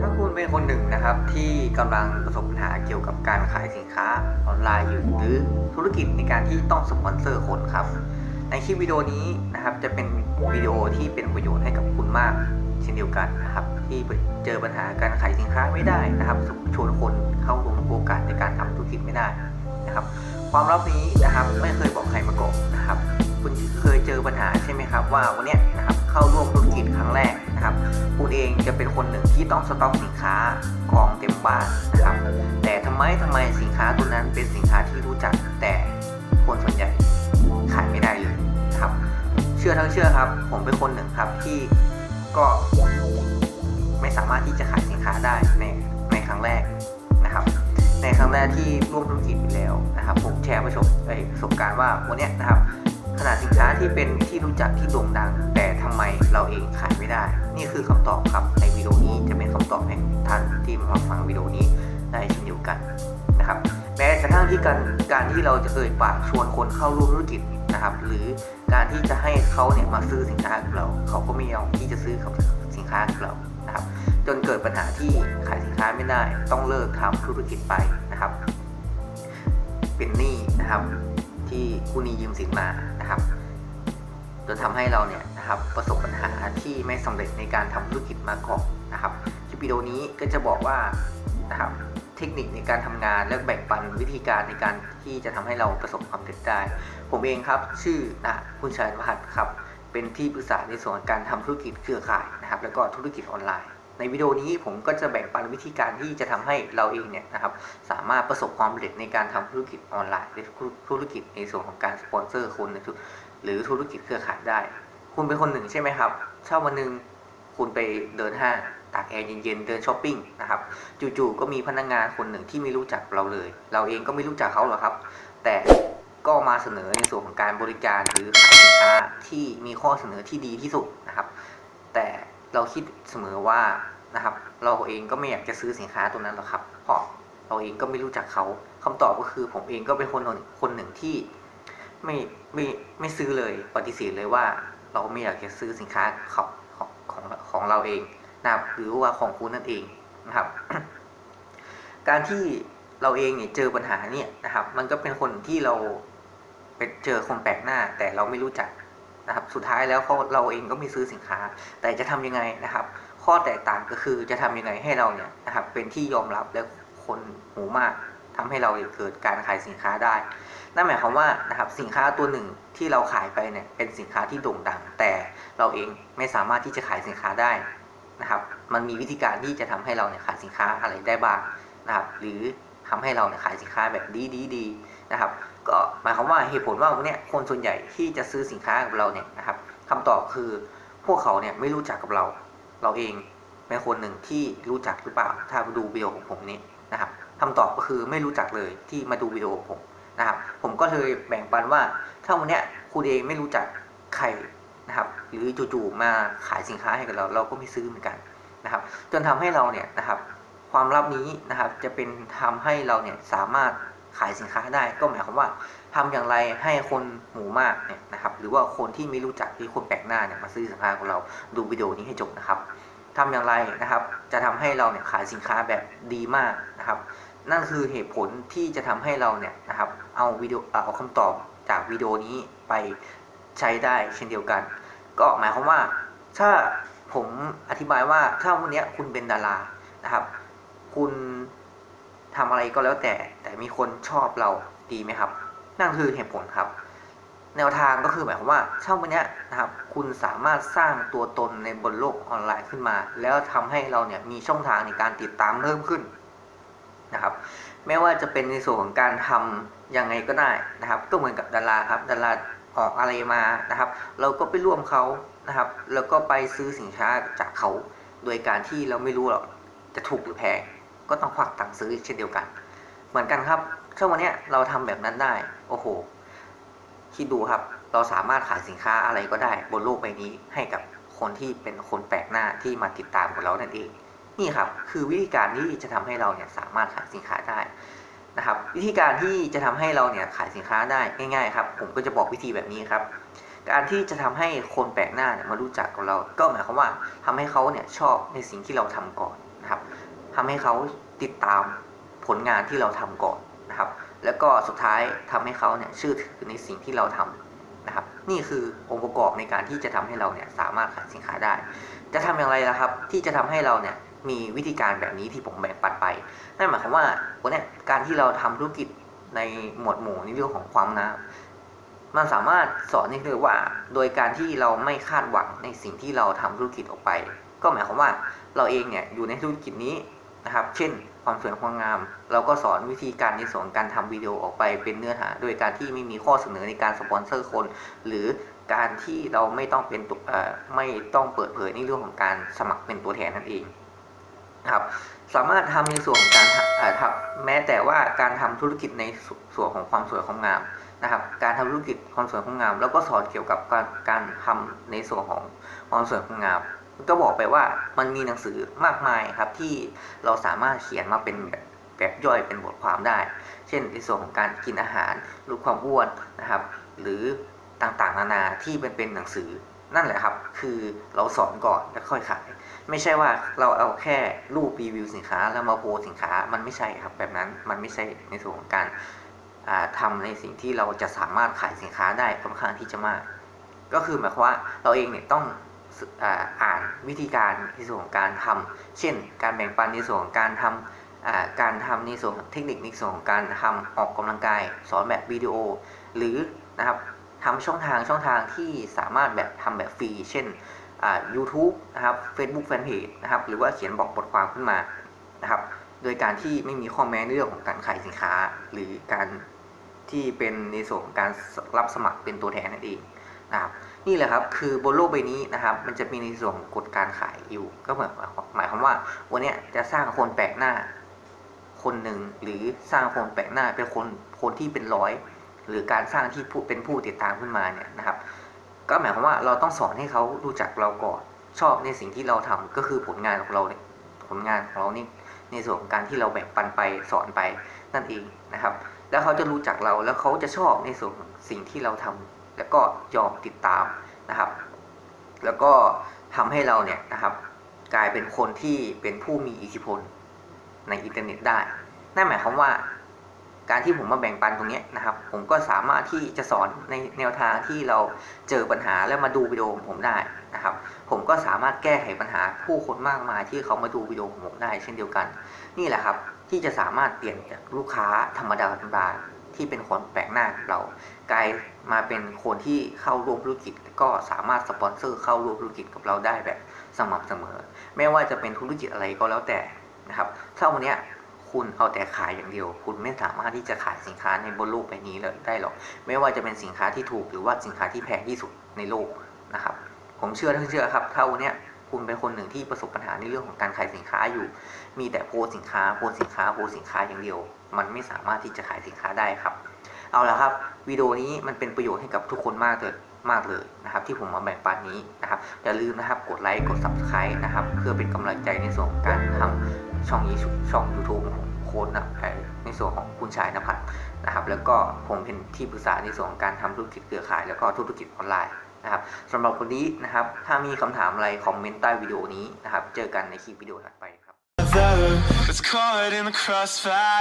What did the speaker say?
ถ้าคุณเป็นคนหนึ่งนะครับที่กำลังประสบปัญหาเกี่ยวกับการขายสินค้าออนไลน์อยู่หรือธุรกิจในการที่ต้องสปอนเซอร์คนครับ ในคลิปวิดีโอนี้นะครับจะเป็นวิดีโอที่เป็นประโยชน์ให้กับคุณมากเช่นเดียวกันนะครับที่เจอปัญหาการขายสินค้าไม่ได้นะครับชวนคนเข้าร่วมโอกาสในการทำธุรกิจไม่ได้นะครับ ความลับนี้นะครับไม่เคยบอกใครมาก่อนนะครับ คุณเคยเจอปัญหาใช่ไหมครับ ว่าวันนี้นะครับเข้าร่วมธุรกิจครั้งแรก คุณเองจะเป็นคนหนึ่งที่ต้องสต็อกสินค้ากองเต็มบ้านนะครับ แต่ทำไมทำไมสินค้าตัวนั้นเป็นสินค้าที่รู้จักแต่คนส่วนใหญ่ขายไม่ได้เลยครับ เชื่อทั้งเชื่อครับ ผมเป็นคนหนึ่งครับที่ก็ไม่สามารถที่จะขายสินค้าได้ในในครั้งแรกนะครับ ในครั้งแรกที่ร่วมธุรกิจไปแล้วนะครับ ผมแชร์ประสบประสบการณ์ว่าวันเนี้ยนะครับ ขนาดสินค้าที่เป็นที่รู้จักที่โด่งดัง แต่ทำไมเราเองขายไม่ได้ นี่คือคำตอบครับในวิดีโอนี้จะเป็นคำตอบให้ท่านที่มาฟังวิดีโอนี้ได้เช่นเดียวกันนะครับแม้กระทั่งที่การการที่เราจะเอ่ยปากชวนคนเข้าร่วมธุรกิจนะครับ หรือการที่จะให้เขาเนี่ยมาซื้อสินค้ากับเรา เขาก็ไม่ยอมที่จะซื้อกับสินค้ากับเรานะครับ จนเกิดปัญหาที่ขายสินค้าไม่ได้ ต้องเลิกทำธุรกิจไปนะครับ เป็นหนี้นะครับ ที่กู้หนี้ยืมสินมา นะครับจนทำให้เราเนี่ยนะครับประสบปัญหาที่ไม่สำเร็จในการทำธุรกิจมาก่อนนะครับคลิปวิดีโอนี้ก็จะบอกว่านะครับเทคนิคในการทำงานและแบ่งปันวิธีการในการที่จะทำให้เราประสบความสำเร็จได้ ผมเองครับชื่อนะคุณชัยวัฒน์ครับเป็นที่ปรึกษาในส่วนการทำธุรกิจเครือข่ายนะครับ แล้วก็ธุรกิจออนไลน์ ในวิดีโอนี้ผมก็จะแบ่งปันวิธีการที่จะทำให้เราเองเนี่ยนะครับสามารถประสบความสำเร็จในการทำธุรกิจออนไลน์หรือธุรกิจในส่วนของการสปอนเซอร์คนนธุหรือธุรกิจเครือข่ายได้ คุณเป็นคนหนึ่งใช่ไหมครับถ้าวันหนึ่งคุณไปเดินห้างตากแอร์เย็นๆเดินช้อปปิ้งนะครับจู่ๆก็มีพนักงานคนหนึ่งที่ไม่รู้จักเราเลย เราเองก็ไม่รู้จักเขาหรอกครับ แต่ก็มาเสนอในส่วนของการบริการหรือขายสินค้าที่มีข้อเสนอที่ดีที่สุดนะครับ เราคิดเสมอว่านะครับ เราเองก็ไม่อยากจะซื้อสินค้าตัวนั้นหรอกครับ เพราะเราเองก็ไม่รู้จักเขาคำตอบก็คือผมเองก็เป็นคนคนหนึ่งที่ไม่ไม่ไม่ซื้อเลยปฏิเสธเลยว่าเราไม่อยากจะซื้อสินค้าของของของของเราเองนะครับหรือว่าของคุณนั่นเองนะครับ การที่เราเองเนี่ยเจอปัญหาเนี่ยนะครับ มันก็เป็นคนที่เราไปเจอคนแปลกหน้า แต่เราไม่รู้จัก นะครับสุดท้ายแล้วเราเองก็ม่ซื้อสินค้า แต่จะทำยังไงนะครับ ข้อแตกต่างก็คือจะทำยังไงให้เราเนี่ยนะครับเป็นที่ยอมรับและคนหมู่มากทำให้เราเกิดการขายสินค้าได้ นั่นหมายความว่านะครับสินค้าตัวหนึ่งที่เราขายไปเนี่ยเป็นสินค้าที่โด่งดัง แต่เราเองไม่สามารถที่จะขายสินค้าได้นะครับ มันมีวิธีการที่จะทำให้เราเนี่ยขายสินค้าอะไรได้บ้างนะครับ หรือทำให้เราเนี่ยขายสินค้าแบบดีดีดี นะครับ ก็หมายความว่าเหตุผลว่าวันเนี้ยคนส่วนใหญ่ที่จะซื้อสินค้ากับเราเนี่ยนะครับคำตอบคือพวกเขาเนี่ยไม่รู้จักกับเรา เราเองเป็นคนหนึ่งที่รู้จักหรือเปล่า ถ้าดูวิดีโอของผมนี้นะครับคำตอบก็คือไม่รู้จักเลยที่มาดูวิดีโอของผมนะครับ ผมก็เลยแบ่งปันว่า ถ้าวันนี้คุณเองไม่รู้จักใครนะครับ หรือจู่ๆมาขายสินค้าให้กับเรา เราก็ไม่ซื้อเหมือนกันนะครับ จนทำให้เราเนี่ยนะครับ ความลับนี้นะครับจะเป็นทำให้เราเนี่ยสามารถ ขายสินค้าได้ก็หมายความว่าทำอย่างไรให้คนหมู่มากเนี่ยนะครับหรือว่าคนที่ไม่รู้จักหรือคนแปลกหน้าเนี่ยมาซื้อสินค้าของเราดูวิดีโอนี้ให้จบนะครับทำอย่างไรนะครับ จะทำให้เราเนี่ยขายสินค้าแบบดีมากนะครับ นั่นคือเหตุผลที่จะทำให้เราเนี่ยนะครับเอาวิดีโอเอาคำตอบจากวิดีโอนี้ไปใช้ได้เช่นเดียวกัน ก็หมายความว่าถ้าผมอธิบายว่าถ้าวันนี้คุณเป็นดารานะครับ คุณ ทำอะไรก็แล้วแต่ แต่มีคนชอบเราดีไหมครับ นั่นคือเหตุผลครับ แนวทางก็คือหมายความว่าช่องวันเนี้ยนะครับ คุณสามารถสร้างตัวตนในบนโลกออนไลน์ขึ้นมา แล้วทำให้เราเนี่ยมีช่องทางในการติดตามเพิ่มขึ้นนะครับไม่ว่าจะเป็นในส่วนของการทำยังไงก็ได้นะครับ ก็เหมือนกับดาราครับดาราออกอะไรมานะครับ เราก็ไปร่วมเขานะครับ แล้วก็ไปซื้อสินค้าจากเขา โดยการที่เราไม่รู้หรอกจะถูกหรือแพง ก็ต้องควักตังค์ซื้อเช่นเดียวกัน เหมือนกันครับ ช่วงวันนี้เราทำแบบนั้นได้ โอ้โห คิดดูครับ เราสามารถขายสินค้าอะไรก็ได้บนโลกใบนี้ให้กับคนที่เป็นคนแปลกหน้าที่มาติดตามกับเรานั่นเอง นี่ครับ คือวิธีการที่จะทำให้เราเนี่ยสามารถขายสินค้าได้นะครับ วิธีการที่จะทำให้เราเนี่ยขายสินค้าได้ง่าย ๆ ครับ ผมก็จะบอกวิธีแบบนี้ครับการที่จะทำให้คนแปลกหน้าเนี่ยมารู้จักกับเรา ก็หมายความว่าทำให้เขาเนี่ยชอบในสิ่งที่เราทำก่อน ทำให้เขาติดตามผลงานที่เราทำก่อนนะครับ แล้วก็สุดท้ายทำให้เขาเนี่ยชื่อถือในสิ่งที่เราทำนะครับ นี่คือองค์ประกอบในการที่จะทำให้เราเนี่ยสามารถขายสินค้าได้ จะทำอย่างไรล่ะครับ ที่จะทำให้เราเนี่ยมีวิธีการแบบนี้ที่ผมแบ่งปันไป นั่นหมายความว่าวันเนี้ยการที่เราทำธุรกิจในหมวดหมู่ในเรื่องของความงามมันสามารถสอนให้เลยว่า โดยการที่เราไม่คาดหวังในสิ่งที่เราทำธุรกิจออกไป ก็หมายความว่าเราเองเนี่ยอยู่ในธุรกิจนี้ นะครับ เช่น ความสวยความงาม เราก็สอนวิธีการในส่วนการทำวิดีโอออกไปเป็นเนื้อหา โดยการที่ไม่มีข้อเสนอในการสปอนเซอร์คน หรือการที่เราไม่ต้องเป็นตัวไม่ต้องเปิดเผยในเรื่องของการสมัครเป็นตัวแทนนั่นเองนะครับสามารถทำในส่วนของการทำแม้แต่ว่าการทำธุรกิจในส่วนของความสวยความงามนะครับ การทำธุรกิจความสวยความงาม แล้วก็สอนเกี่ยวกับการการทำในส่วนของความสวยความงาม ก็บอกไปว่ามันมีหนังสือมากมายครับที่เราสามารถเขียนมาเป็นแบบแบบย่อยเป็นบทความได้ เช่นในส่วนของการกินอาหารลดความอ้วนนะครับ หรือต่างๆ นานาที่เป็นเป็นหนังสือนั่นแหละครับ คือเราสอนก่อนแล้วค่อยขาย ไม่ใช่ว่าเราเอาแค่รูปรีวิวสินค้า แล้วมาโพสสินค้ามันไม่ใช่ครับแบบนั้นมันไม่ใช่ในส่วนของการอ่าทำในสิ่งที่เราจะสามารถขายสินค้าได้ค่อนข้างที่จะมาก ก็คือหมายความว่าเราเองเนี่ยต้อง อ่าอ่านวิธีการในส่วนของการทำเช่น การแบ่งปันในส่วนของการทำอ่าการทำในส่วนเทคนิคในส่วนของการทำออกกำลังกาย สอนแบบวิดีโอ หรือนะครับทำช่องทางช่องทางที่สามารถแบบทำแบบฟรี เช่นอ่า YouTube นะครับ Facebook Fanpage นะครับ หรือว่าเขียนบอกบทความขึ้นมานะครับ โดยการที่ไม่มีข้อแม้ในเรื่องของการขายสินค้า หรือการที่เป็นในส่วนของการรับสมัครเป็นตัวแทนนั่นเองนะครับ นี่แหละครับคือบนโลกใบนี้นะครับ มันจะมีในส่วนกฎการขายอยู่ ก็เหมือนหมายความว่าวันนี้จะสร้างคนแปลกหน้า คนหนึ่งหรือสร้างคนแปลกหน้าเป็นคนคนที่เป็นร้อย หรือการสร้างที่เป็นผู้ติดตามขึ้นมาเนี่ยนะครับ ก็หมายความว่าเราต้องสอนให้เขารู้จักเราก่อนชอบในสิ่งที่เราทำก็คือผลงานของเราผลงานของเรานี่ในส่วนของการที่เราแบ่งปันไปสอนไปนั่นเองนะครับ แล้วเขาจะรู้จักเราแล้วเขาจะชอบในส่วนของสิ่งที่เราทำ แล้วก็ยอมติดตามนะครับ แล้วก็ทำให้เราเนี่ยนะครับกลายเป็นคนที่เป็นผู้มีอิทธิพลในอินเทอร์เน็ตได้ นั่นหมายความว่า การที่ผมมาแบ่งปันตรงนี้นะครับ ผมก็สามารถที่จะสอนในแนวทางที่เราเจอปัญหาแล้วมาดูวิดีโอของผมได้นะครับ ผมก็สามารถแก้ไขปัญหาผู้คนมากมายที่เขามาดูวิดีโอของผมได้ เช่นเดียวกัน นี่แหละครับที่จะสามารถเปลี่ยนจากลูกค้าธรรมดาธรรมดา ที่เป็นคนแปลกหน้ากับเรากลายมาเป็นคนที่เข้าร่วมธุรกิจ ก็สามารถสปอนเซอร์เข้าร่วมธุรกิจกับเราได้แบบสม่ำเสมอ ไม่ว่าจะเป็นธุรกิจอะไรก็แล้วแต่นะครับถ้าวันนี้คุณเอาแต่ขายอย่างเดียว คุณไม่สามารถที่จะขายสินค้าในบนโลกใบนี้เลยได้หรอก ไม่ว่าจะเป็นสินค้าที่ถูกหรือว่าสินค้าที่แพงที่สุดในโลกนะครับ ผมเชื่อทั้งเชื่อครับ ถ้าวันนี้ คุณเป็นคนหนึ่งที่ประสบปัญหาในเรื่องของการขายสินค้าอยู่ มีแต่โพสสินค้าโพสสินค้าโพสสินค้าอย่างเดียว มันไม่สามารถที่จะขายสินค้าได้ครับ เอาละครับวิดีโอนี้มันเป็นประโยชน์ให้กับทุกคนมากเลยมากเลยนะครับที่ผมมาแบ่งปันนี้นะครับอย่าลืมนะครับกดไลค์กด subscribe นะครับเพื่อเป็นกำลังใจในส่วนของการทำช่องนี้ช่อง YouTube ของโค้ดนะในส่วนของคุณชายนภัทรนะครับแล้วก็ผมเป็นที่ปรึกษาในส่วนของการทำธุรกิจเครือข่าย แล้วก็ธุรกิจออนไลน์ นะครับสำหรับวันนี้นะครับ ถ้ามีคำถามอะไรคอมเมนต์ใต้วิดีโอนี้นะครับ เจอกันในคลิปวิดีโอถัดไปครับ It's caught in the crossfire.